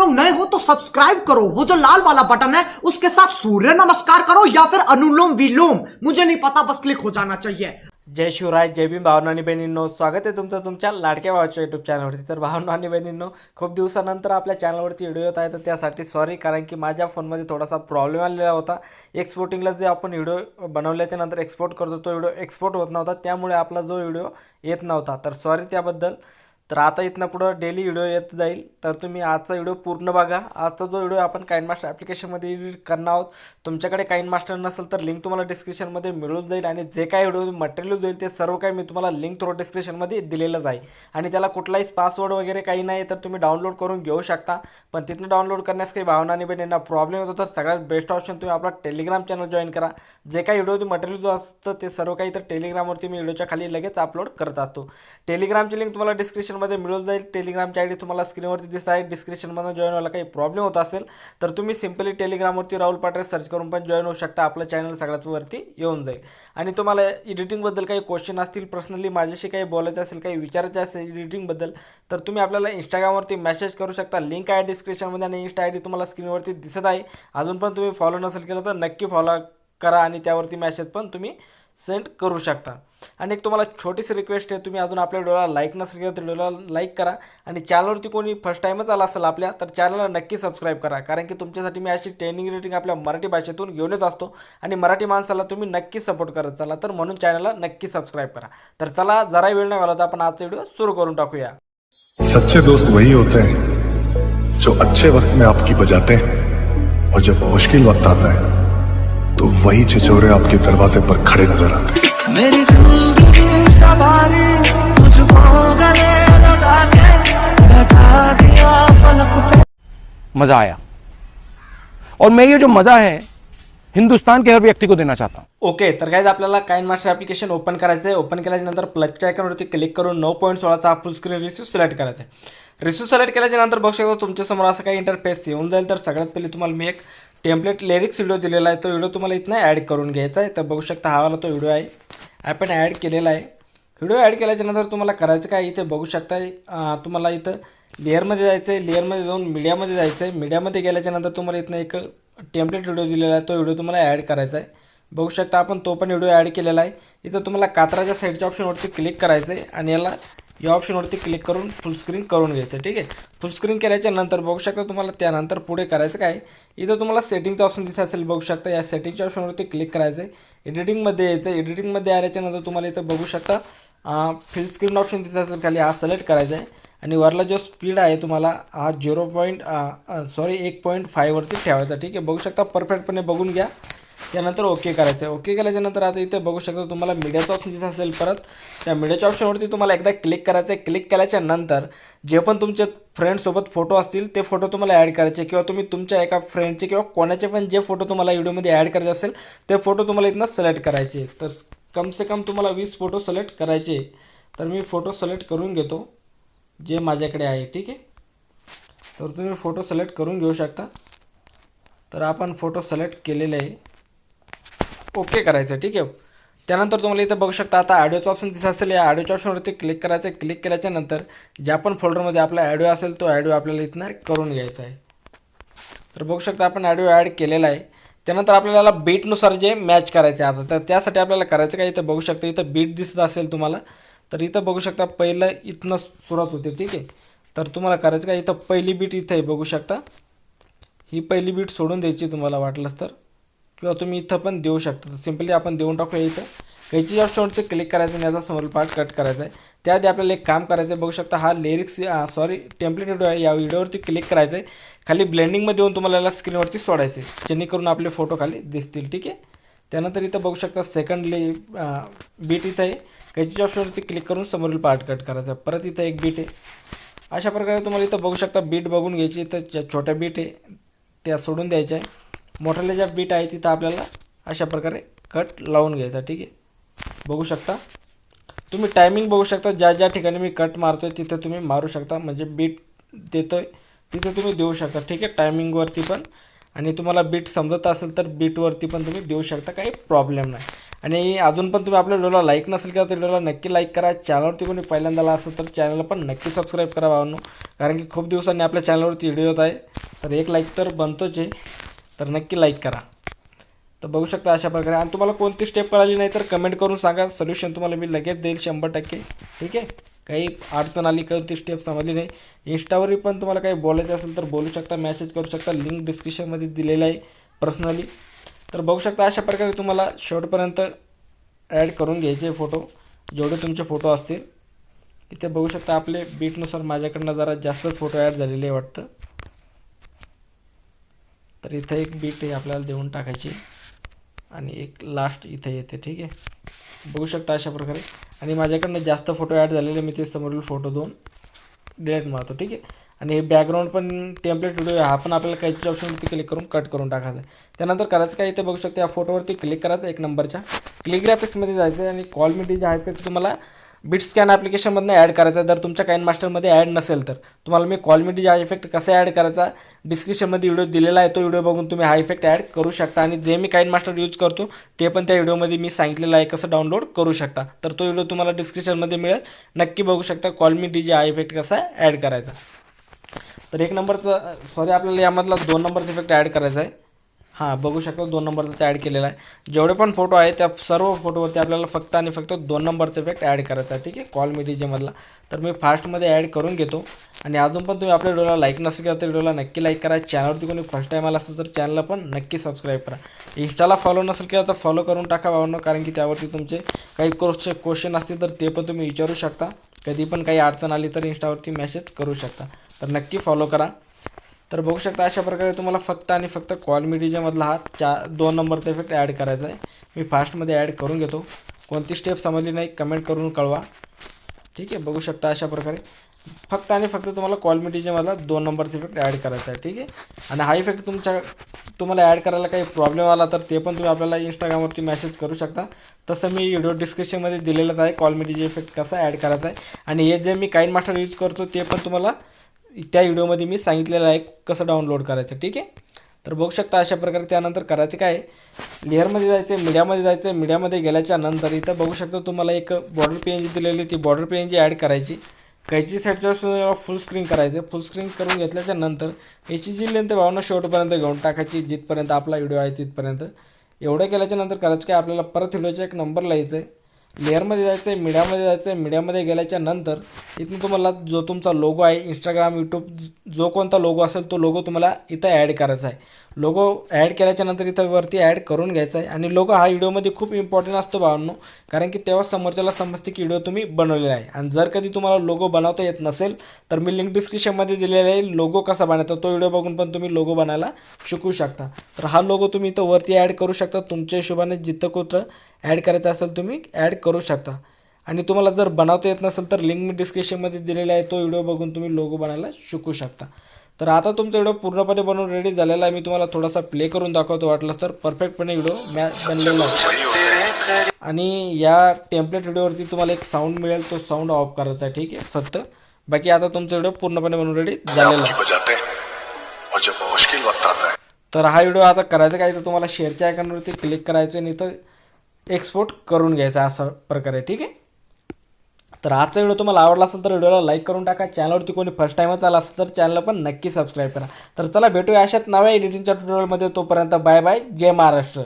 लोग नए हो तो सब्सक्राइब करो। वो जो लाल वाला बटन है उसके साथ सूर्य नमस्कार करो या फिर अनुलोम विलोम। मुझे नहीं पता बस क्लिक हो जाना चाहिए। जय शिवराय जय भीम भावना आणि बहिणींनो स्वागत आहे तुमचं तुमच्या लाडक्या भावाच्या यूट्यूब चॅनलवरती तर भावना आणि बहिणींनो खूप दिवसानंतर आपल्या चॅनलवरती व्हिडिओ येत आहे तर त्यासाठी सॉरी कारण की माझ्या फोनमध्ये थोडासा प्रॉब्लेम आलेला होता. एक्सपोर्टिंगला जे आपण व्हिडिओ बनवल्याच्या नंतर एक्सपोर्ट करतो तो व्हिडिओ एक्सपोर्ट होत नव्हता. त्यामुळे आपला जो व्हिडिओ येत नव्हता. तर सॉरी त्याबद्दल. तर आता इथनं पुढं डेली व्हिडिओ येत जाईल. तर तुम्ही आजचा व्हिडिओ पूर्ण बघा. आजचा जो व्हिडिओ आपण काइन मास्टर ॲप्लिकेशनमध्ये एडिट करणार आहोत तुमच्याकडे काइन मास्टर नसेल तर लिंक तुम्हाला डिस्क्रिप्शनमध्ये मिळून जाईल आणि जे काही व्हिडिओ मटेरियल जाईल ते सर्व काही मी तुम्हाला लिंक थ्रू डिस्क्रिप्शनमध्ये दिलेलंच आहे. आणि त्याला कुठलाही पासवर्ड वगैरे काही नाही तर तुम्ही डाउनलोड करून घेऊ शकता. पण तिथनं डाउनलोड करण्यास काही भावना आणि यांना प्रॉब्लेम होतो तर सगळ्यात बेस्ट ऑप्शन तुम्ही आपला टेलिग्राम चॅनल जॉईन करा. जे काही व्हिडिओ मटेरियल जो असतं ते सर्व काही तर टेलिग्रामवरती मी व्हिडिओच्या खाली लगेच अपलोड करत असतो. टेलिग्रामची लिंक तुम्हाला डिस्क्रिप्शनमध्ये मिळून जाईल. टेलिग्रामची आय डी तुम्हाला स्क्रीनवरती दिसत आहे. डिस्क्रिप्शनमधून जॉईन व्हायला काही प्रॉब्लेम होत असेल तर तुम्ही सिम्पली टेलिग्रामवरती राहुल पाटील सर्च करून पण जॉईन होऊ शकता. आपलं चॅनल सगळ्यात वरती येऊन जाईल. आणि तुम्हाला एडिटिंगबद्दल काही क्वेश्चन असतील पर्सनली माझ्याशी काही बोलायचं असेल काही विचारायचं असेल एडिटिंगबद्दल तर तुम्ही आपल्याला इंस्टाग्रामवरती मेसेज करू शकता. लिंक आहे डिस्क्रिप्शनमध्ये आणि इंस्टा आय डी तुम्हाला स्क्रीनवरती दिसत आहे. अजून पण तुम्ही फॉलो नसेल केलं तर नक्की फॉलो करा आणि त्यावरती मॅसेज पण तुम्ही सेंड करू शकता. आणि एक तुम्हाला छोटीशी रिक्वेस्ट आहे तुम्ही अजून आपल्या व्हिडिओला लाईक नसेल केलं तर व्हिडिओला लाईक करा. आणि चॅनलवरती कोणी फर्स्ट टाईमच आला असेल आपल्या तर चॅनलला नक्की सबस्क्राईब करा. कारण की तुमच्यासाठी मी अशी ट्रेनिंग रेटिंग आपल्या मराठी भाषेतून घेऊन येत असतो. आणि मराठी माणसाला तुम्ही नक्की सपोर्ट करत चला तर म्हणून चॅनलला नक्की सबस्क्राईब करा. तर चला जरा वेळ नाही घालवता आपण आजचा व्हिडिओ सुरू करून टाकूया. सच्चे दोस्त वही होते हैं जो अच्छे वक्त में आपकी बजाते हैं और जब मुश्किल वक्त आता है। तो वही छिछोरे आपके दरवाजे पर खड़े नज़र आते मेरी ज़िंदगी सवारी तुझको गले लगा के बैठा दिया फलक पे। मज़ा आया। और मैं ये जो मज़ा है हिंदुस्तान के हर व्यक्ति को देना चाहता हूँ। ओके तर काय आपल्याला काइन मास्टर ॲप्लिकेशन ओपन करायचं आहे. ओपन केल्याच्यानंतर प्लसच्या आयकॉनवरती क्लिक करून नऊ पॉईंट सोळाचा फुल स्क्रीन रिस्यू सिलेक्ट करायचा आहे. रिस्यू सिलेक्ट केल्याच्या नंतर बघू शकता तुमच्यासमोर असं काही इंटरफेस येऊन जाईल. तर सगळ्यात पहिले तुम्हाला मी एक टेम्पलेट लिरिक्स व्हिडिओ दिलेला आहे तो व्हिडिओ तुम्हाला इथनं ॲड करून घ्यायचा आहे. तर बघू शकता हा वाला तो व्हिडिओ आहे. आपण ॲड केलेला आहे. व्हिडिओ ॲड केल्याच्यानंतर तुम्हाला करायचं काय इथे बघू शकता तुम्हाला इथं लेअरमध्ये जायचं आहे लेअरमध्ये जाऊन मीडियामध्ये जायचं आहे मीडियामध्ये गेल्याच्यानंतर तुम्हाला इथनं एक टेम्पलेट व्हिडिओ दिलेला आहे तो व्हिडिओ तुम्हाला ॲड करायचा आहे. बघू शकता आपण तो पण व्हिडिओ ॲड केलेला आहे. इथं तुम्हाला कात्राच्या साईडच्या ऑप्शनवरती क्लिक करायचं आहे आणि याला या ऑप्शनवरती क्लिक करून फुल स्क्रीन करून घ्यायचं ठीक आहे? फुल स्क्रीन केल्याच्यानंतर बघू शकता तुम्हाला त्यानंतर पुढे करायचं काय? इथं तुम्हाला सेटिंगचं ऑप्शन दिसत असेल बघू शकता. या सेटिंगच्या ऑप्शनवरती क्लिक करायचं आहे एडिटिंगमध्ये यायचं एडिटिंगमध्ये आल्याच्यानंतर तुम्हाला इथं बघू शकता फुल स्क्रीन ऑप्शन दिसत असेल खाली हा सिलेक्ट करायचा आहे आणि वरला जो स्पीड आहे तुम्हाला हा झिरो पॉईंट सॉरी एक पॉईंट फायवरती ठेवायचा ठीक आहे? बघू शकता परफेक्टपणे बघून घ्या. त्यानंतर ओके करायचं आहे ओके केल्याच्यानंतर आता इथे बघू शकता तुम्हाला मीडियाचा ऑप्शन दिसत असेल परत. त्या मीडियाच्या ऑप्शनवरती तुम्हाला एकदा क्लिक करायचं आहे क्लिक केल्याच्यानंतर जे पण तुमचे फ्रेंडसोबत फोटो असतील ते फोटो तुम्हाला ॲड करायचे. किंवा तुम्ही तुमच्या एका फ्रेंडचे किंवा कोणाचे पण जे फोटो तुम्हाला व्हिडिओमध्ये ॲड करायचे असेल ते फोटो तुम्हाला इथनं सिलेक्ट करायचे. तर कम से कम तुम्हाला वीस फोटो सिलेक्ट करायचे. तर मी फोटो सिलेक्ट करून घेतो जे माझ्याकडे आहे. ठीक आहे? तर तुम्ही फोटो सिलेक्ट करून घेऊ शकता. तर आपण फोटो सिलेक्ट केलेले आहे. ओके करायचं ठीक आहे? त्यानंतर तुम्हाला इथं बघू शकता आता ऑडिओचं ऑप्शन दिसत असेल या ऑडिओच्या ऑप्शनवरती क्लिक करायचं आहे. क्लिक केल्याच्यानंतर ज्या पण फोल्डरमध्ये आपला ॲडिओ असेल तो ॲडिओ आपल्याला इथनं करून घ्यायचा आहे. तर बघू शकता आपण ॲडिओ ॲड केलेला आहे. त्यानंतर आपल्याला बीटनुसार जे मॅच करायचे आहे आता तर त्यासाठी आपल्याला करायचं काय? इथं बघू शकता इथं बीट दिसत असेल तुम्हाला तर इथं बघू शकता पहिलं इथनं सुरुवात होते ठीक आहे? तर तुम्हाला करायचं काय? इथं पहिली बीट इथं आहे बघू शकता. ही पहिली बीट सोडून द्यायची तुम्हाला वाटलंच तर. किंवा तुम्ही इथं पण देऊ शकता. तर सिम्पली आपण देऊन टाकूया इथं. कैची शॉर्टचं क्लिक करायचं आणि याचा समोर पार्ट कट करायचा आहे. त्याआधी आपल्याला एक काम करायचं आहे. बघू शकता हा लिरिक्स सॉरी टेम्पलेट व्हिडिओ आहे. या व्हिडिओवरती क्लिक करायचं आहे. खाली ब्लेंडिंगमध्ये येऊन तुम्हाला याला स्क्रीनवरती सोडायचे आहे. जेणेकरून आपले फोटो खाली दिसतील. ठीक आहे? त्यानंतर इथं बघू शकता सेकंडली बीट इथं आहे. कैची शॉर्टवरती क्लिक करून समोरील पार्ट कट करायचा आहे. परत इथं एक बीट आहे. अशा प्रकारे तुम्हाला इथं बघू शकता बीट बघून घ्यायची. इथं ज्या छोट्या बीट आहे. त्या सोडून द्यायच्या आहे. मोठ्याल्या ज्या बीट आहे तिथं आपल्याला अशा प्रकारे कट लावून घ्यायचा ठीक आहे? बघू शकता? तुम्ही टायमिंग बघू शकता ज्या ज्या ठिकाणी मी कट मारतो आहे तिथं तुम्ही मारू शकता. म्हणजे बीट देतो आहे तिथं तुम्ही देऊ शकता ठीक आहे? टायमिंगवरती पण. आणि तुम्हाला बीट समजत असेल तर बीटवरती पण तुम्ही देऊ शकता काही प्रॉब्लेम नाही. आणि अजून पण तुम्ही आपल्या व्हिडिओला लाईक नसेल केला तर व्हिडिओला नक्की लाईक करा. चॅनलवरती कोणी पहिल्यांदा आला असेल तर चॅनलला पण नक्की सबस्क्राईब करा भावनो. कारण की खूप दिवसांनी आपल्या चॅनलवरती व्हिडिओ आहे. तर एक लाईक तर बनतोच आहे. तर नक्की लाईक करा. तर बघू शकता अशा प्रकारे. आणि तुम्हाला कोणती स्टेप कळाली नाही तर कमेंट करून सांगा. सोल्युशन तुम्हाला मी लगेच देईल शंभर टक्के. ठीक आहे? काही अडचण आली कोणती स्टेप समजली नाही. इंस्टावरही पण तुम्हाला काही बोलायचं असेल तर बोलू शकता मेसेज करू शकता. लिंक डिस्क्रिप्शनमध्ये दिलेलं आहे पर्सनली तर बघू शकता अशा प्रकारे तुम्हाला शेवटपर्यंत ॲड करून घ्यायचे फोटो जेवढे तुमचे फोटो असतील. इथे बघू शकता आपले बीटनुसार माझ्याकडनं जरा जास्तच फोटो ॲड झालेले आहे वाटतं. तर इथं एक बीट आपल्याला देऊन टाकायची आणि एक लास्ट इथे येते ठीक आहे? बघू शकता अशा प्रकारे. आणि माझ्याकडनं जास्त फोटो ॲड झालेले मी ते समोरील फोटो दोन डिलेट मारतो ठीक आहे? आणि हे बॅकग्राऊंड पण टेम्पलेट व्हिडिओ हा पण आपल्याला काहीच ऑप्शनवरती क्लिक करून कट करून टाकायचा आहे. त्यानंतर करायचं काय इथे बघू शकता या फोटोवरती क्लिक करायचं एक नंबरच्या क्लिक ग्राफिक्समध्ये जायचं आहे आणि कॉल मिटी जे आहे ते तुम्हाला बिट स्कॅन ॲप्लिकेशनमधनं ॲड करायचा. आहे जर तुमच्या काइन मास्टरमध्ये ॲड नसेल तर. तुम्हाला मी कॉल हा इफेक्ट कसा ॲड करायचा डिस्क्रिप्शनमध्ये व्हिडिओ दिलेला आहे तो व्हिडिओ बघून तुम्ही हा इफेक्ट ॲड करू शकता. आणि जे मी काइन मास्टर यूज करतो ते पण त्या व्हिडिओमध्ये मी सांगितलेलं आहे कसं डाउनलोड करू शकता. तर तो व्हिडिओ तुम्हाला डिस्क्रिप्शनमध्ये मिळेल. नक्की बघू शकता कॉल जे हा इफेक्ट कसा ॲड करायचा. तर एक नंबरचा सॉरी आपल्याला यामधला दोन नंबरचा इफेक्ट ॲड करायचा आहे. हां बघू शकता दोन नंबरचा ते ॲड केलेला आहे. जेवढे पण फोटो आहे त्या सर्व फोटोवरती आपल्याला फक्त आणि फक्त दोन नंबरचा इफेक्ट ॲड करायचा आहे ठीक आहे? कॉल मधला. तर मी फास्टमध्ये ॲड करून घेतो. आणि अजून पण तुम्ही आपल्या व्हिडिओला लाईक नसेल तर व्हिडिओला नक्की लाईक करा. चॅनलवरती कोणी फर्स्ट टाईम आला असेल तर चॅनलला पण नक्की सबस्क्राईब करा. इंस्टाला फॉलो नसेल केलं तर फॉलो करून टाका भावनं कारण की त्यावरती तुमचे काही क्वेश्चन क्वेश्चन असतील तर ते पण तुम्ही विचारू शकता. कधी पण काही अडचण आली तर इंस्टावरती मेसेज करू शकता. तर नक्की फॉलो करा. तर बघू शकता अशा प्रकारे तुम्हाला फक्त आणि फक्त कॉल मीडियामधला हा चा दोन नंबरचा इफेक्ट ॲड करायचा आहे. मी फास्टमध्ये ॲड करून घेतो. कोणती स्टेप समजली नाही कमेंट करून कळवा. ठीक आहे बघू शकता अशा प्रकारे. फक्त आणि फक्त तुम्हाला कॉल मीडियामधला दोन नंबरचा इफेक्ट ॲड करायचा आहे ठीक आहे? आणि हा इफेक्ट तुमच्या तुम्हाला ॲड करायला काही प्रॉब्लेम आला तर ते पण तुम्ही आपल्याला इंस्टाग्रामवरती मेसेज करू शकता. तसं मी व्हिडिओ डिस्क्रिप्शनमध्ये दिलेलंच आहे कॉल मीडियाचे इफेक्ट कसा ॲड करायचा आहे. आणि हे जे मी काइन मास्टर यूज करतो ते पण तुम्हाला त्या व्हिडिओमध्ये मी सांगितलेलं आहे कसं डाउनलोड करायचं ठीक आहे? तर बघू शकता अशा प्रकारे त्यानंतर करायचं काय आहे? लेअरमध्ये जायचं आहे मीडियामध्ये जायचं आहे मीडियामध्ये गेल्याच्यानंतर इथं बघू शकता तुम्हाला एक बॉर्डर पी एन जी दिलेली ती border P N G add करायची कैची साईडच्या फुल स्क्रीन करायचं. फुल स्क्रीन करून घेतल्याच्या नंतर याची जी लेंथ भावना शेवटपर्यंत घेऊन टाकायची जिथपर्यंत आपला व्हिडिओ आहे तिथपर्यंत. एवढं केल्याच्यानंतर करायचं काय? आपल्याला परत व्हिडिओचा एक नंबर लिहायचं आहे लेअरमध्ये जायचं आहे मीडियामध्ये जायचं आहे मीडियामध्ये गेल्याच्यानंतर इथून तुम्हाला जो तुमचा लोगो आहे इंस्टाग्राम यूट्यूब जो कोणता लोगो असेल तो लोगो तुम्हाला इथं ॲड करायचा आहे. लोगो ॲड केल्याच्यानंतर इथं वरती ॲड करून घ्यायचा आहे आणि लोगो हा व्हिडिओमध्ये खूप इम्पॉर्टंट असतो भावांनो कारण की तेव्हा समोरच्याला समजते की व्हिडिओ तुम्ही बनवलेला आहे. आणि जर कधी तुम्हाला लोगो बनवता येत नसेल तर मी लिंक डिस्क्रिप्शनमध्ये दिलेला आहे लोगो कसा बनायचा तो व्हिडिओ बघून पण तुम्ही लोगो बनायला शिकू शकता. तर हा लोगो तुम्ही इथं वरती ॲड करू शकता तुमच्या हिशोबाने जिथं कुठं ॲड करायचं असेल तुम्ही ॲड करू शकता. आणि तुम्हाला जर बनवता येत नसेल तर लिंक मी डिस्क्रिप्शनमध्ये दिलेला आहे तो व्हिडिओ बघून तुम्ही लोगो बनायला शिकू शकता. तर आता तुमचा व्हिडिओ पूर्णपणे बनवून रेडी झालेला आहे. मी तुम्हाला थोडासा प्ले करून दाखवतो वाटलं तर परफेक्टपणे व्हिडिओ मॅ बनलेला आहे. आणि या टेम्पलेट व्हिडिओवरती तुम्हाला एक साऊंड मिळेल तो साऊंड ऑफ करायचा आहे ठीक आहे? फक्त. बाकी आता तुमचा व्हिडिओ पूर्णपणे बनवून रेडी झालेला आहे. तर हा व्हिडिओ आता करायचा काय तर तुम्हाला शेअरच्या आयकॉनवरती क्लिक करायचं आणि इथं एक्सपोर्ट करून घ्यायचा असा प्रकारे ठीक आहे? तर आजचा व्हिडिओ तुम्हाला आवडला असेल तर व्हिडिओला लाईक करून टाका. चॅनलवरती कोणी फर्स्ट टाईमच आला असेल तर चॅनलला पण नक्की सबस्क्राईब करा. तर चला भेटूया अशाच नव्या एडिटिंगच्या ट्युटोरियलमध्ये तोपर्यंत बाय बाय जय महाराष्ट्र.